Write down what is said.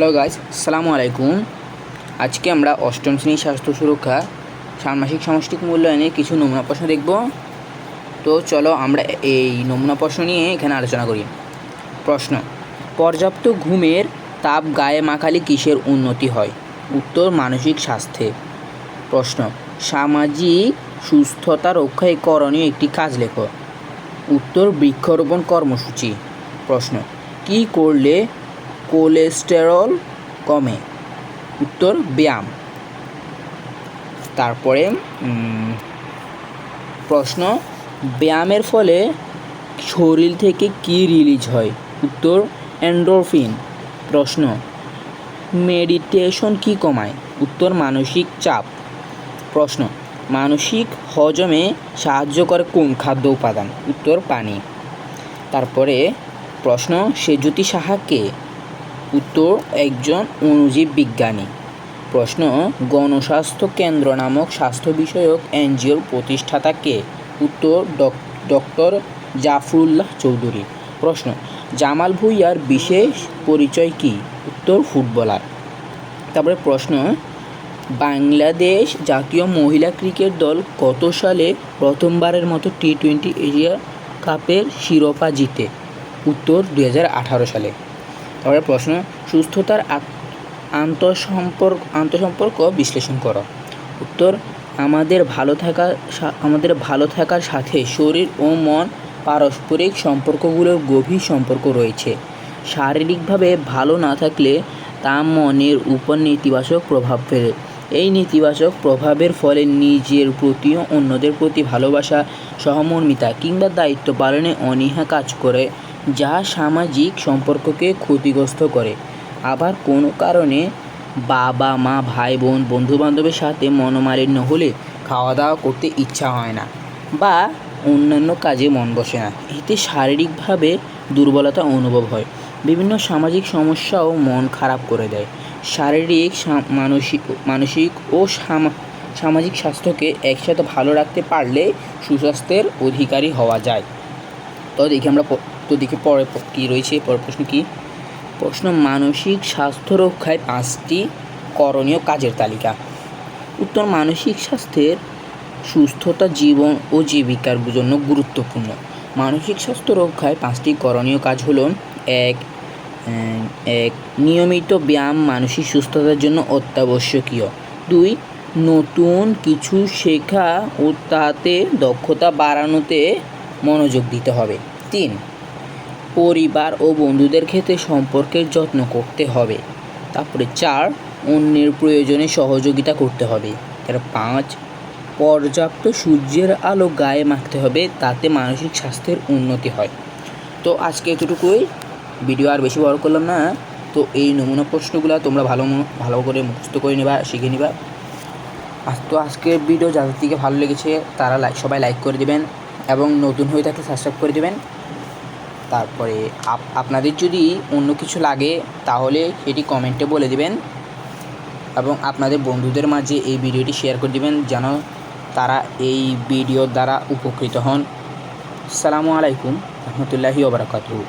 Hello guys আসসালামু আলাইকুম আজকে আমরা অষ্টম শ্রেণির স্বাস্থ্য সুরক্ষা, ষান্মাসিক সামষ্টিক মূল্যায়নে কিছু নমুনা প্রশ্ন দেখব। তো চলো আমরা এই নমুনা প্রশ্ন নিয়ে এখানে আলোচনা করি। প্রশ্ন, পর্যাপ্ত ঘুমের তাপ গায়ে মাখালে কিসের উন্নতি হয়? উত্তর, মানসিক স্বাস্থ্যে। প্রশ্ন, সামাজিক সুস্থতা রক্ষায় করণীয় একটি কাজ লেখো। উত্তর, বৃক্ষরোপণ কর্মসূচি। প্রশ্ন, কি করলে কোলেস্টেরল কমে। উত্তর, ব্যায়াম। তারপরে প্রশ্ন, ব্যায়ামের ফলে শরীর থেকে কি রিলিজ হয়? উত্তর এন্ডোরফিন প্রশ্ন মেডিটেশন কি কমায়? উত্তর, মানসিক চাপ। প্রশ্ন, মানসিক হজমে সাহায্য করে কোন খাদ্য উপাদান? উত্তর, পানি। তারপরে, প্রশ্ন, সেজুতি সাহাকে উত্তর একজন অণুজীব বিজ্ঞানী। প্রশ্ন, গণস্বাস্থ্য কেন্দ্র নামক স্বাস্থ্য বিষয়ক এনজিওর প্রতিষ্ঠাতা কে? উত্তর, ডক- ডক্টর জাফরুল্লাহ চৌধুরী। প্রশ্ন, জামাল ভুইয়ার বিশেষ পরিচয় কি? উত্তর, ফুটবলার। তারপরে প্রশ্ন, বাংলাদেশ জাতীয় মহিলা ক্রিকেট দল কত সালে প্রথমবারের মতো টি টোয়েন্টি এশিয়া কাপের শিরোপা জিতে? উত্তর দু হাজার আঠারো সালে। তারপরে প্রশ্ন, সুস্থতার আন্তঃসম্পর্ক আন্তঃসম্পর্ক বিশ্লেষণ করো। উত্তর, আমাদের ভালো থাকা আমাদের ভালো থাকার সাথে শরীর ও মন পারস্পরিক সম্পর্কগুলোর গভীর সম্পর্ক রয়েছে। শারীরিকভাবে ভালো না থাকলে তা মনের উপর নেতিবাচক প্রভাব ফেলে। এই নেতিবাচক প্রভাবের ফলে নিজের প্রতি অন্যদের প্রতি ভালোবাসা, সহমর্মিতা কিংবা দায়িত্ব পালনে অনীহা কাজ করে। যা সামাজিক সম্পর্ককে ক্ষতিগ্রস্ত করে। আবার কোনো কারণে বাবা, মা, ভাই, বোন বন্ধু বান্ধবের সাথে মনোমালিন্য হলে খাওয়া দাওয়া করতে ইচ্ছা হয় না বা অন্যান্য কাজে মন বসে না। এতে শারীরিকভাবে দুর্বলতা অনুভব হয়। বিভিন্ন সামাজিক সমস্যাও মন খারাপ করে দেয়। শারীরিক মানসিক মানসিক ও সামা- সামাজিক স্বাস্থ্যকে একসাথে ভালো রাখতে পারলে সুস্বাস্থ্যের অধিকারী হওয়া যায়। তো দেখি আমরা তো দেখি পরে কী রয়েছে, পরের প্রশ্ন কী? প্রশ্ন, মানসিক স্বাস্থ্য রক্ষায় পাঁচটি করণীয় কাজের তালিকা। উত্তর, মানসিক স্বাস্থ্যের সুস্থতা, জীবন ও জীবিকার জন্য গুরুত্বপূর্ণ। মানসিক স্বাস্থ্য রক্ষায় পাঁচটি করণীয় কাজ হলো, এক এক, নিয়মিত ব্যায়াম, মানসিক সুস্থতার জন্য অত্যাবশ্যকীয়। দুই, নতুন কিছু শেখা ও তাতে দক্ষতা বাড়ানোতে মনোযোগ দিতে হবে। তিন, পরিবার ও বন্ধুদের ক্ষেত্রে সম্পর্কের যত্ন করতে হবে। তারপরে চার, অন্যের প্রয়োজনে সহযোগিতা করতে হবে। তার পাঁচ, পর্যাপ্ত সূর্যের আলো গায়ে মাখতে হবে তাতে মানসিক স্বাস্থ্যের উন্নতি হয়। তো আজকে এতটুকুই। ভিডিও আর বেশি বড় করলাম না। তো এই নমুনা প্রশ্নগুলো তোমরা ভালো ভালো করে মুখস্থ করে নিবা, শিখে নিবা। তো আজকের ভিডিও যাদের থেকে ভালো লেগেছে, তারা লাইক সবাই লাইক করে দেবেন। এবং নতুন হয়ে থাকলে সাবস্ক্রাইব করে দেবেন। তারপরে আপ- আপনাদের যদি অন্য কিছু লাগে, তাহলে এটি কমেন্টে বলে দেবেন। এবং আপনাদের বন্ধুদের মাঝে এই ভিডিওটি শেয়ার করে দিবেন, যেন তারা এই ভিডিওর দ্বারা উপকৃত হন। সালামু আলাইকুম, রহমতুল্লাহি ওবরাকাতুহু